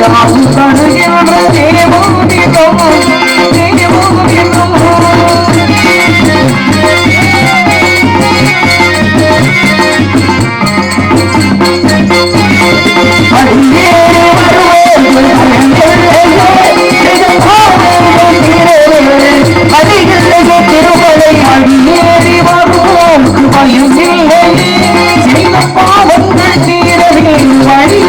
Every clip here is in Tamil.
யாவும் தருகின்ற தேவோதிதம் தேவோதிதம் அடியேறி திருமலை அடியேறி வருவோம் பயம் இல்லையே செய்த பாவங்கள் தீரவே வழி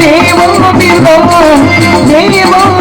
தேவம் தேவம்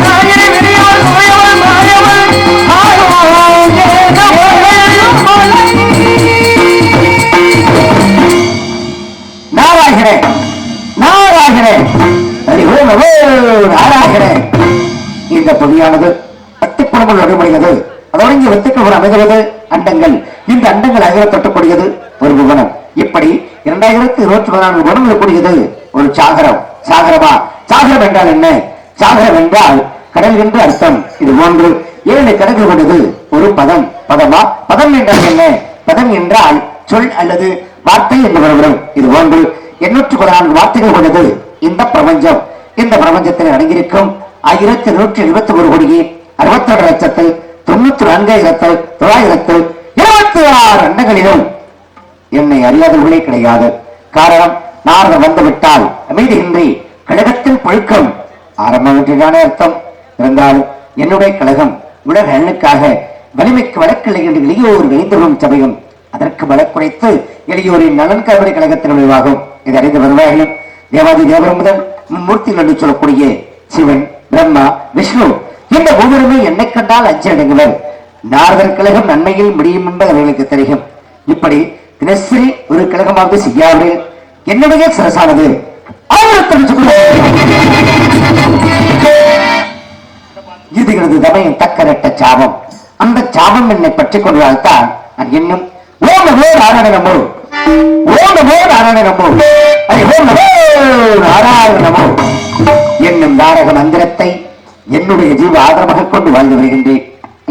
தாயே விரையால் மாயவன் மாயவன் ஆடும் ஏக மழை நாராகிறேன் நாராகிறேன் நாராகிறேன் இந்த பொதியானது பத்து அதோடு இங்கு வித்துக்கள் ஒரு அமைகிறது அண்டங்கள். இந்த அண்டங்கள் அகல தொட்டக்கூடியது ஒரு புவனம். இப்படி இரண்டாயிரத்தி இருபத்தி பதினான்கு குணங்கள் கூடியது ஒரு சாகரம். சாகரமா? சாகரம் என்றால் என்ன? சாகரம் என்றால் கடல் என்று அர்த்தம். இது போன்று ஏழு கடல்கள் கொண்டது ஒரு பதம். பதமா? பதம் என்றால் என்ன? பதம் என்றால் சொல் அல்லது வார்த்தை என்று வருகிறோம் இது போன்று எண்ணூற்று பதினான்கு வார்த்தைகள் கொண்டது இந்த பிரபஞ்சம். இந்த பிரபஞ்சத்தில் அடங்கியிருக்கும் ஆயிரத்தி நூற்றி எழுபத்தி ஒரு கோடியே அறுபத்தி ரெண்டு லட்சத்து தொண்ணூத்தி நான்காயிரத்து தொள்ளாயிரத்து இருபத்தி ஆறு அண்டங்களிலும் என்னை அறியாதவர்களே கிடையாது. காரணம் நாரதம் வந்துவிட்டால் அமைதியின்றி கழகத்தின் புழுக்கம் ஆரம்பம் அர்த்தம். இருந்தாலும் என்னுடைய கழகம் உலக நலனுக்காக வலிமைக்கு வழக்கில்லை என்று எளியோர் வைந்தவரும் சபையும் அதற்கு வழக்குரைத்து இளையோரின் நலன் கருவறை கழகத்தின் விளைவாகும் இதை அறிந்து வருவார்களும் தேவாதி தேவர் முதல் மூர்த்திகள் என்று சொல்லக்கூடிய சிவன் பிரம்மா விஷ்ணு இந்த ஒவ்வொருமே என்னை கண்டால் அஞ்சு நாரதர் கழகம் நன்மையில் முடியும் என்பது அவர்களுக்கு தெரியும். இப்படி தினசரி ஒரு கழகமாக செய்யாமல் என்னுடைய சிறசானது இதுகிறது தமையின் தக்கரட்ட சாபம். அந்த சாபம் என்னை பற்றி கொண்டால்தான் நான் இன்னும் ஓம் நமோ நாராயணமோ. ஓம் நமோ நாராயணமோ. ஓம் நமோ நாராயணமோ. என்னும் நாரக மந்திரத்தை என்னுடைய ஜீவ ஆதரமாக கொண்டு வாழ்ந்து வருகின்றேன்.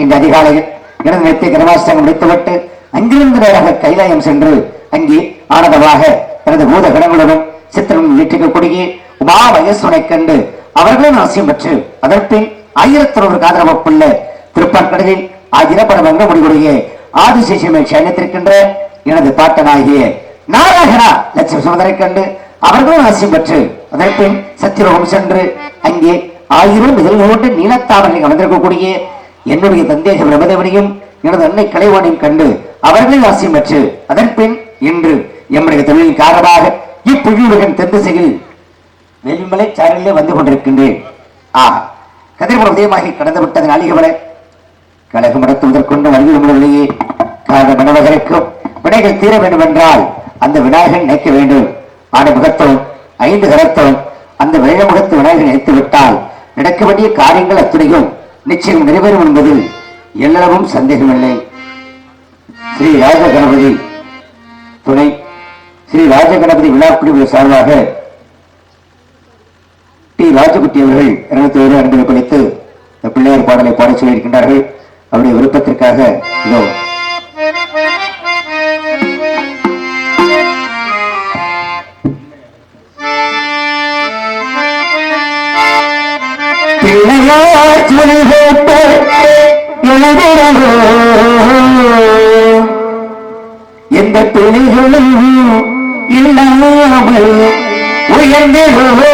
இந்த அதிகாலையில் எனது நிறுத்திய கர்மாஷ்டகம் முடித்துவிட்டு அங்கிருந்து நேராக கைலாயம் சென்று அங்கே ஆனதமாக எனது பூத கணங்களுடன் சித்திரம் வீட்டுக்கக்கூடிய உமா வயசுனை கண்டு அவர்களும் அவசியம் பெற்று அதற்பின் ஆயிரத்தி ஒரு காதரவப்புள்ள திருப்பார்கடலில் ஆயிரப்பட வங்க முடிவுடைய ஆதிசேஷமை சயனித்திருக்கின்ற எனது பாட்டனாகிய நாராயணா லட்சுமி சுமதரை கண்டு அவர்களும் அவசியம் பெற்று அதற்பின் சத்திரோகம் சென்று அங்கே ஆயிரம் இதழ்களோடு நீலத்தாவர்கள் அமர்ந்திருக்கக்கூடிய என்னுடைய தந்தேக பிரபதவனையும் எனது அன்னை கலைவானையும் கண்டு அவர்களை அவசியம் பெற்று அதன்பின் இன்று எம்முடைய தொழிலின் காரணமாக இப்புழிவுடன் தென் திசையில் வெள்ளிமலை சாரலிலே வந்து கொண்டிருக்கின்றேன். ஆ கதிர்புற உதயமாகி கடந்து விட்டதன் அழிகவரை கழகம் நடத்துவதற்கொண்டு வருகிறவர்களையே முறையிலேயே காத மணவர்களுக்கும் வினைகள் தீர வேண்டும் என்றால் அந்த விநாயகன் நினைக்க வேண்டும். ஆடு முகத்தோம் ஐந்து கரத்தோம் அந்த வெள்ள முகத்து விநாயகன் நினைத்து விட்டால் நடக்க வேண்டிய காரியங்கள் அத்துணையும் நிச்சயம் நிறைவேறும் என்பதில் எல்லளவும் சந்தேகமில்லை. ஸ்ரீ ராஜ கணபதி துணை ஸ்ரீ ராஜ கணபதி விழாக்குழு சார்பாக டி. ராஜகுட்டி அவர்கள் இருநூத்தி ஒரு அன்பை குறைத்து இந்த பிள்ளையார் பாடலை பாட சொல்லியிருக்கின்றார்கள். அவருடைய விருப்பத்திற்காக இதோ எழுதிடவோ எந்த துணிகளும் இல்லாமல் உயர்ந்திடுவோ.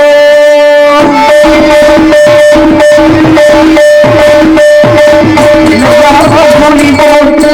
துணி போட்டு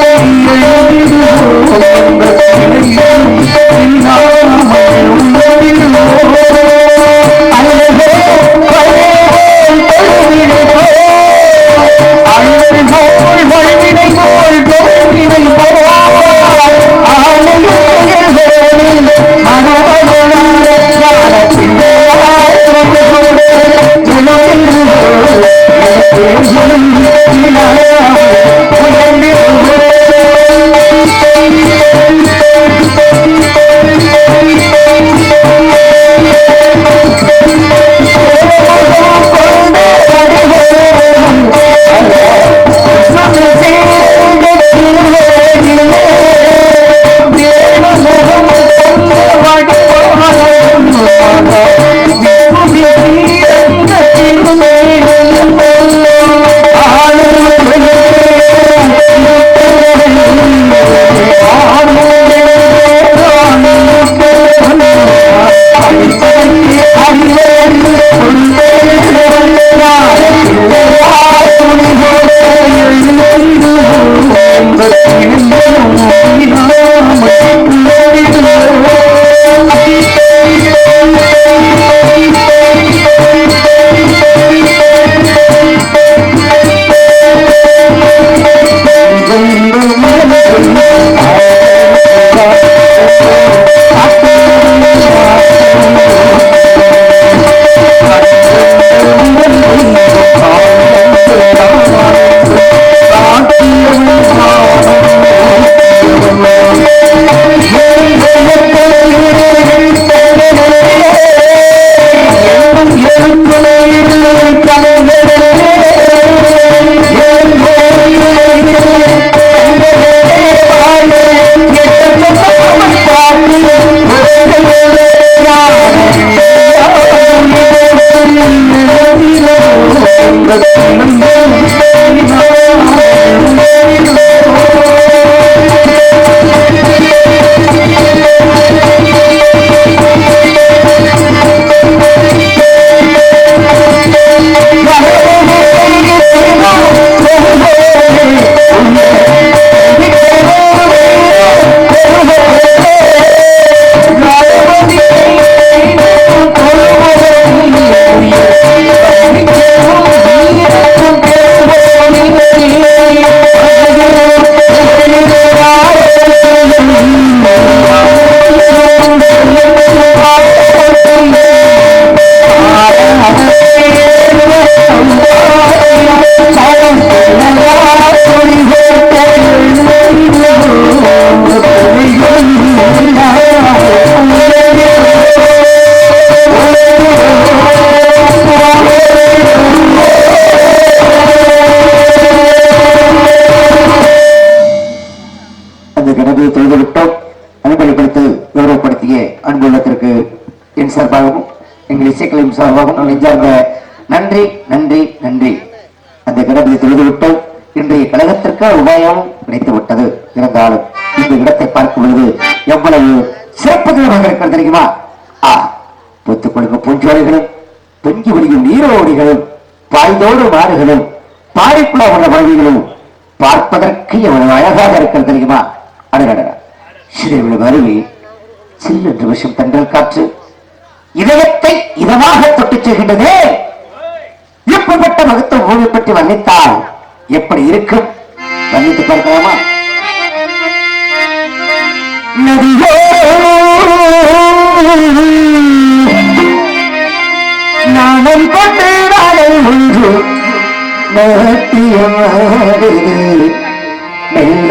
எழுதிடுவோ நெஞ்சார்ந்த நன்றி நன்றி நன்றி. அந்த கிடத்தை தொழுது இன்றைய கழகத்திற்கு உபாயம் கிடைத்து விட்டது. இருந்தாலும் இந்த இடத்தை பார்க்கும் பொழுது எவ்வளவு சிறப்புகரமாக இருக்கிறது தெரியுமா? ஆ பூத்துக் கொடுக்க பூஞ்சோலைகளும் பொங்கி ஒளியும் நீரோடிகளும் பாய்ந்தோடு மாறுகளும் பாறைக்குள்ள உள்ள பகுதிகளும் பார்ப்பதற்கு எவ்வளவு அழகாக இருக்கிறது தெரியுமா? அடடட சிறிது அருவி சில்லென்று விஷம் தண்டல் காற்று இதயத்தை இதமாக தொட்டுச் செல்கின்றதே இப்படிப்பட்ட மகத்துவ ஓய்வு பற்றி வர்ணித்தால் எப்படி இருக்கும்? வர்ணித்து பார்க்கலாமா? நதியோ நாணம் கொண்டு நாளை ஒன்று நாட்டியமாடுது மெல்ல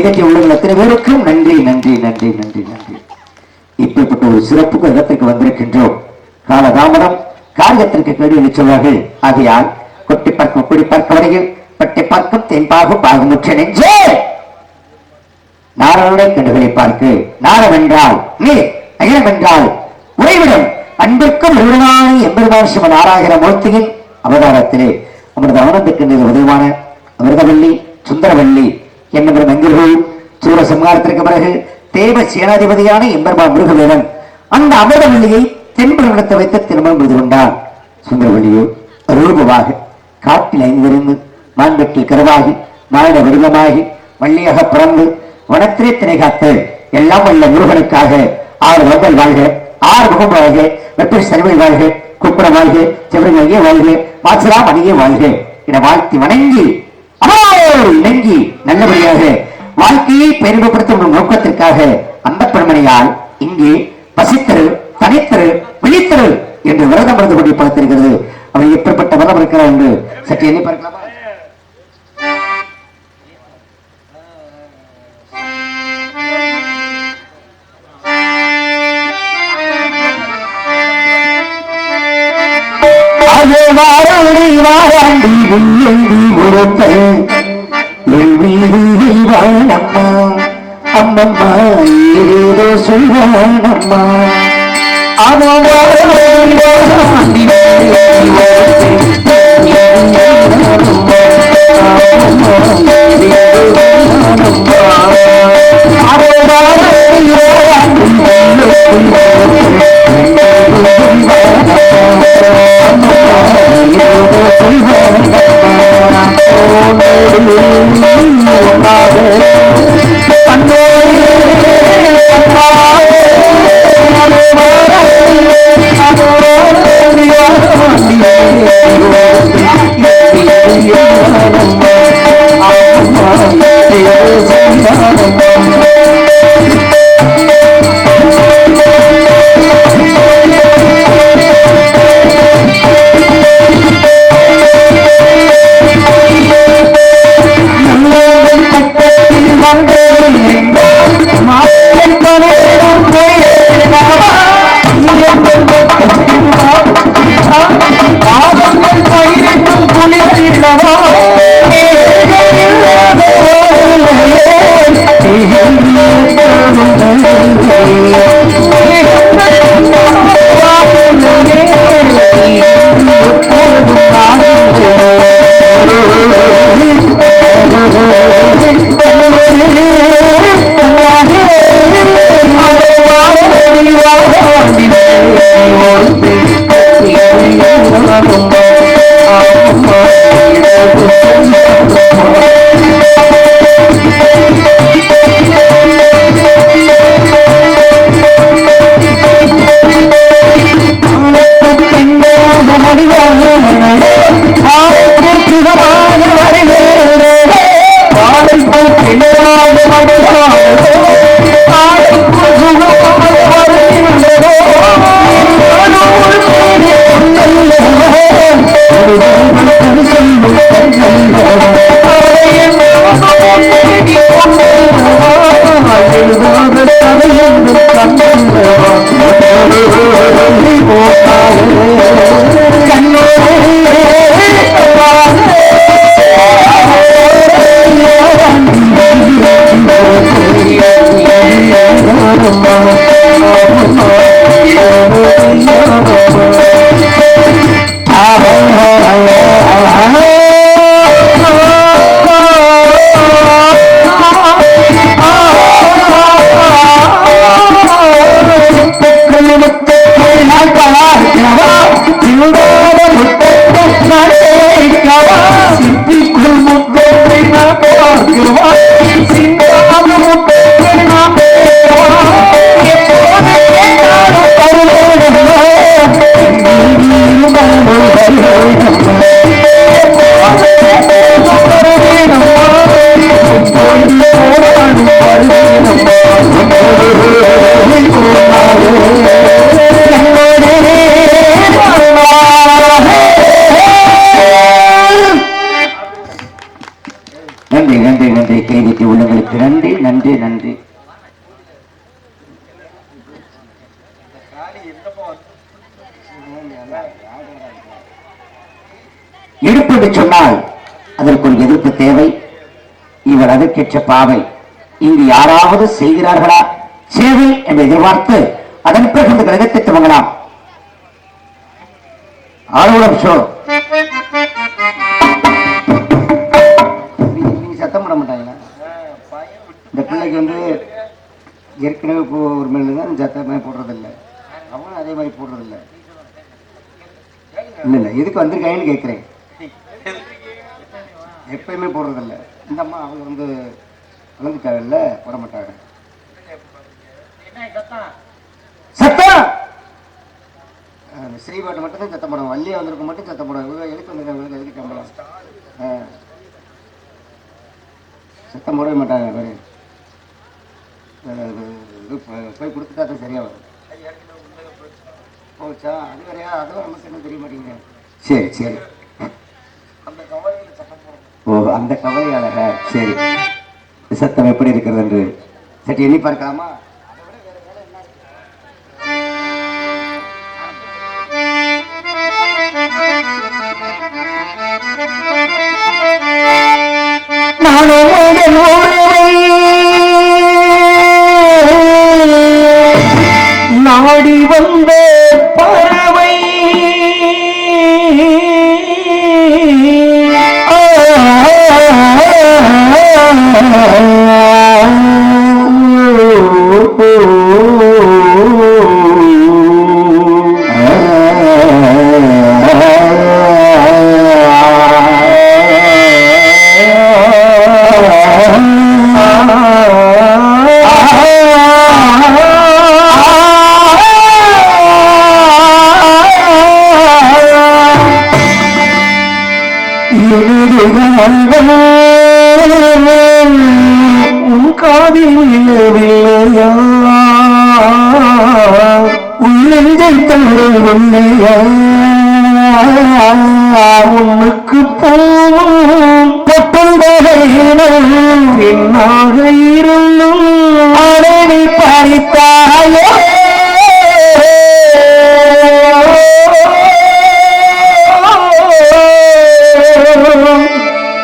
நிகழ்ச்சி கைதட்டி எத்தனை பேருக்கும் நன்றி நன்றி நன்றி நன்றி நன்றி. இப்படிப்பட்ட ஒரு சிறப்பு இடத்திற்கு வந்திருக்கின்றோம். காலதாமதம் காரியத்திற்கு கேடு என்று ஆகையால் கொட்டி பார்க்கும் குடி பார்க்க வரையில் பட்டி பார்க்கும் தென்பாகும் பாகுமுற்ற நெஞ்சே நாரனுடைய கண்டுகளை பார்க்கு நாரம் என்றால் நீர் அகிலம் என்றால் உறைவிடம் அன்பிற்கும் நிறுவனான எம்பெருமான் சிவன் ஆராகிற மூர்த்தியின் அவதாரத்திலே அவரது அவனத்துக்கு உதவியான அமிர்தவள்ளி சுந்தரவள்ளி என்னும் மங்கிர்கள் சூரசம்ஹாரத்திற்கு பிறகு தேவ சேனாதிபதியான எம்பர்மா முருகவேலன் அந்த அமிர்தவல்லியை தென்புறத்தை வைத்து திருமணம் செய்து கொண்டார். சுந்தரவள்ளியோ ரூபமாக காட்டில் ஐந்திருந்து மான்வெட்டில் கருவாகி மாநில வடிவமாகி வள்ளியாக பிறந்து வனத்திலே திணை காத்து எல்லாம் வல்ல முருகனுக்காக ஆறு வகல் வாழ்க ஆறு முகம் வாழ்க வெப்ப சரிவை வாழ்க குப்புற வாழ்க செவரிமையே வாழ்க மாசலாம் அணியே வாழ்க என வாழ்த்தி வணங்கி இணங்கி நல்லபடியாக வாழ்க்கையை பெருமைப்படுத்தும் நோக்கத்திற்காக அந்த பெருமனையால் இங்கே பசித்தரு தனித்தரு விழித்தரு என்று விரதம் இருந்து கொண்டு பார்த்திருக்கிறது அவர் எப்படிப்பட்ட விரதம் இருக்கிறார் என்று சற்று எண்ணி பார்க்கலாமா? அது வாராண்டி உள்ளி உரத்த வாழம்மா அம்மம்மா ஏதோ சொல்வானம்மா அவன் வாராண்டி வாராண்டி நன்றி உள்ளவர்களுக்கு நன்றி நன்றி நன்றி. எடுப்பு என்று சொன்னால் அதற்கு ஒரு எதிர்ப்பு தேவை இவர் அதற்கேற்ற பாவை. இங்கு யாராவது செய்கிறார்களா? சேவை என்று எதிர்பார்த்து அதன் பிறகு இந்த கிரகத்தை துவங்கலாம் ஆர்வலம் ஷோ அன்னைக்கு வந்து ஏற்கனவே இப்போ ஒரு மேல தான் சத்தமே போடுறதில்ல. அவங்களும் அதே மாதிரி போடுறதில்ல. இல்லை இல்லை எதுக்கு வந்திருக்காங்கன்னு கேட்குறேன் எப்பயுமே போடுறதில்ல. இந்த அம்மா அவங்க வந்து வளர்ந்துட்டாங்கல்ல போட மாட்டாங்க சத்தம் அந்த ஸ்ரீபாட்டு மட்டும் தான் சத்தம் போடுவோம் வள்ளியை வந்திருக்க மட்டும் சத்தம் போடுவோம் எதுக்கு வந்திருக்காங்க? எதுக்கு கம்பளம் சத்தம் போடவே மாட்டாங்க பாரு இது போய் கொடுத்துட்டா தான் சரியா வரும் போச்சா அது வேறையா அதுவும் நமக்கு என்ன தெரிய மாட்டேங்குது சரி சரி ஓ அந்த கவலையாளர? சரி. சத்தம் எப்படி இருக்கிறது என்று சரி எண்ணி பார்க்கலாமா? உன் அரணி பறித்தாயோ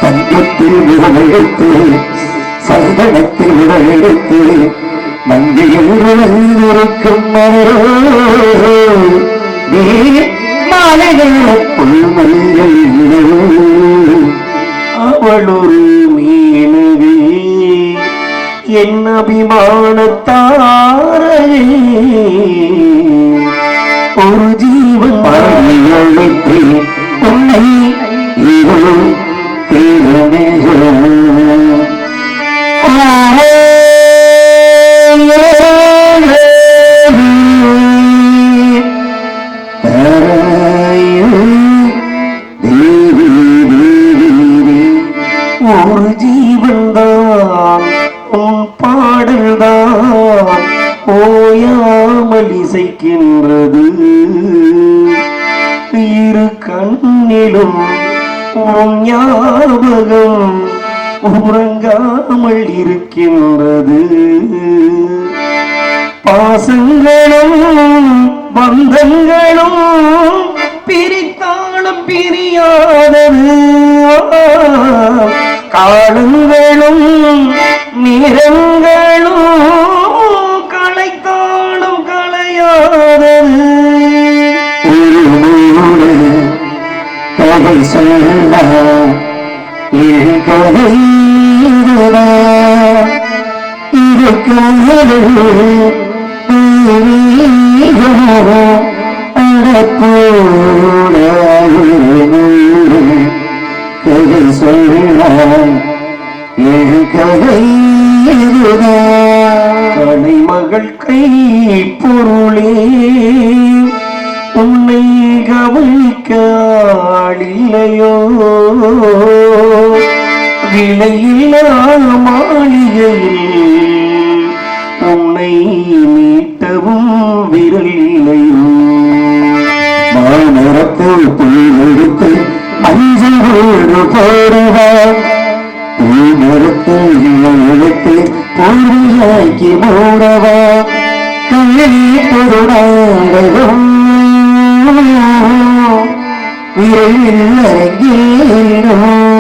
தங்கத்தில் விரலெடுத்து சந்தனத்தில் விரலெடுத்து மங்கையில் விழுந்திருக்கும் நீ மாலைகள் புல்மல்கள் என் அபிமானத்தாரே ஒரு ஜீவன் பறவையழைத்து உன்னை பாடல்தான் ஓயாமல் இசைக்கின்றது இரு கண்ணிலும் உன் ஞாபகம் உறங்காமல் இருக்கின்றது. பாசங்களும் பந்தங்களும் பிரித்தாலும் பிரியாதது. காலங்களும் நிறங்களும் களைத்தாலும் களையாதது ஒரு சொல்ல என் கதை இதுதான். பொருளாகவும் அரங்கேறும்